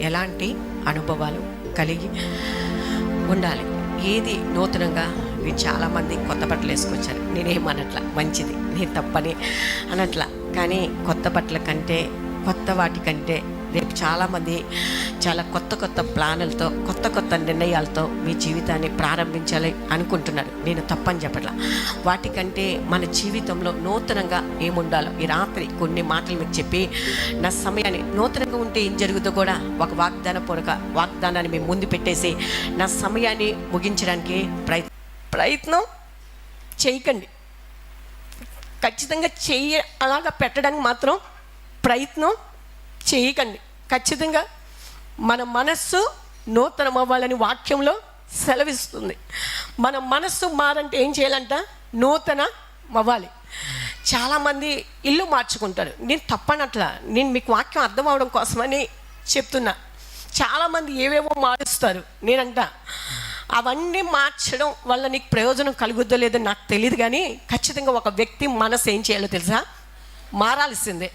ఎలాంటి అనుభవాలు కలిగి ఉండాలి? ఏది నూతనంగా? మీరు చాలామంది కొత్త బట్టలు వేసుకొచ్చారు. నేనేమనట్లా మంచిది. నేను తప్పని అనట్లా. కానీ కొత్త బట్టల కంటే కొత్త వాటికంటే రేపు చాలామంది చాలా కొత్త కొత్త ప్లాన్లతో కొత్త కొత్త నిర్ణయాలతో మీ జీవితాన్ని ప్రారంభించాలి అనుకుంటున్నారు. నేను తప్పని చెప్పట్లా. వాటికంటే మన జీవితంలో నూతనంగా ఏముండాలో ఈ రాత్రి కొన్ని మాటలు మీకు చెప్పి నా సమయాన్ని నూతనంగా ఉంటే ఏం జరుగుతుందో కూడా ఒక వాగ్దాన పూర్వక వాగ్దానాన్ని మేము ముందు పెట్టేసి నా సమయాన్ని ముగించడానికి ప్రయత్ ప్రయత్నం చేయకండి. ఖచ్చితంగా చేయ అలాగా పెట్టడానికి మాత్రం ప్రయత్నం చేయకండి. ఖచ్చితంగా మన మనస్సు నూతనం అవ్వాలని వాక్యంలో సెలవిస్తుంది. మన మనస్సు మారంటే ఏం చేయాలంట? నూతన అవ్వాలి. చాలామంది ఇల్లు మార్చుకుంటారు. నేను తప్పనట్లా. నేను మీకు వాక్యం అర్థం అవడం కోసమని చెప్తున్నా. చాలామంది ఏవేవో మారుస్తారు. నేనంట అవన్నీ మార్చడం వల్ల నీకు ప్రయోజనం కలుగుద్దో లేదో నాకు తెలియదు కానీ ఖచ్చితంగా ఒక వ్యక్తి మనసు ఏం చేయాలో తెలుసా? మారాల్సిందే.